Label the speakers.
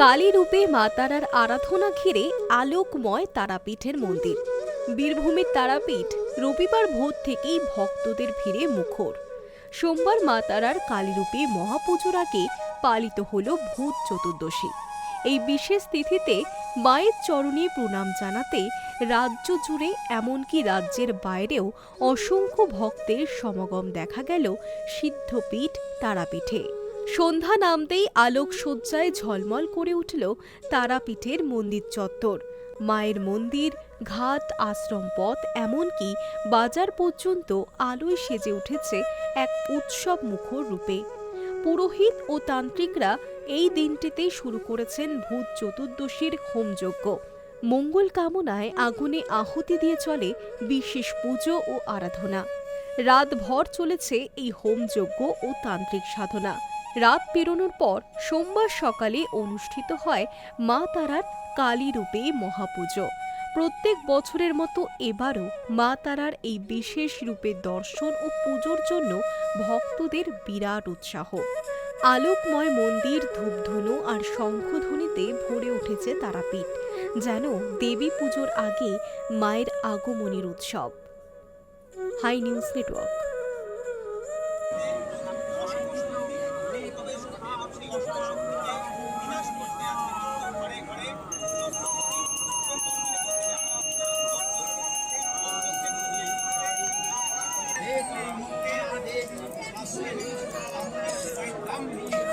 Speaker 1: কালী রূপে মা তারার আরাধনা ঘিরে আলোকময় তারাপীঠের মন্দির। বীরভূমের তারাপীঠ রবিবার ভোর থেকেই ভক্তদের ভিড়ে মুখর। সোমবার মা তারার কালীরূপে মহাপুজোর আগে পালিত হল ভূত চতুর্দশী। এই বিশেষ তিথিতে মায়ের চরণে প্রণাম জানাতে রাজ্য জুড়ে এমনকি রাজ্যের বাইরেও অসংখ্য ভক্তের সমাগম দেখা গেল সিদ্ধপীঠ তারাপীঠে। সন্ধ্যা নামতেই আলোকসজ্জায় ঝলমল করে উঠল তারাপীঠের মন্দির চত্বর। মায়ের মন্দির, ঘাট, আশ্রম পথ, এমনকি বাজার পর্যন্ত আলোয় সেজে উঠেছে এক উৎসব মুখর রূপে। পুরোহিত ও তান্ত্রিকরা এই দিনটিতেই শুরু করেছেন ভূত চতুর্দশীর হোমযজ্ঞ। মঙ্গল কামনায় আগুনে আহুতি দিয়ে চলে বিশেষ পুজো ও আরাধনা। রাতভর চলেছে এই হোমযজ্ঞ ও তান্ত্রিক সাধনা। রাত পেরোনোর পর সোমবার সকালে অনুষ্ঠিত হয় মা তারার কালী রূপে মহাপুজো। প্রত্যেক বছরের মতো এবারও মা তারার এই বিশেষ রূপের দর্শন ও পুজোর জন্য ভক্তদের বিরাট উৎসাহ। আলোকময় মন্দির, ধূপধুনো আর শঙ্খধ্বনিতে ভরে উঠেছে তারাপীঠ, যেন দেবী পুজোর আগে মায়ের আগমনের উৎসব। Hi news network. Thank you.